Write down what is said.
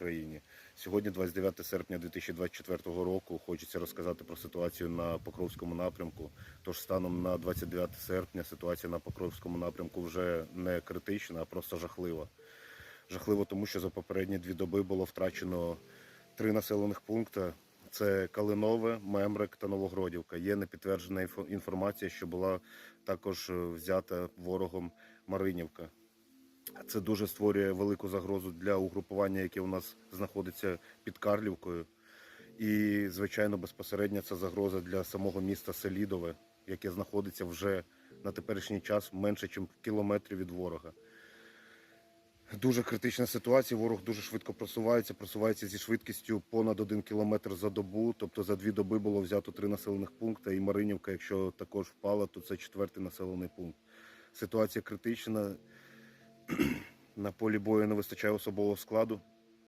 Україні. Сьогодні, 29 серпня 2024 року, хочеться розказати про ситуацію на Покровському напрямку. Тож станом на 29 серпня ситуація на Покровському напрямку вже не критична, а просто жахлива. Жахливо, тому що за попередні дві доби було втрачено три населених пункти. Це Калинове, Мемрик та Новогродівка. Є непідтверджена інформація, що була також е, взята ворогом Маринівка. Це дуже створює велику загрозу для угрупування, яке у нас знаходиться під Карлівкою. І, звичайно, безпосередньо це загроза для самого міста Селідове, яке знаходиться вже на теперішній час менше, ніж в кілометрі від ворога. Дуже критична ситуація. Ворог дуже швидко просувається, просувається зі швидкістю понад один кілометр за добу. Тобто за дві доби було взято три населених пункти. І Маринівка, якщо також впала, то це четвертий населений пункт. Ситуація критична. На полі бою не вистачає особового складу.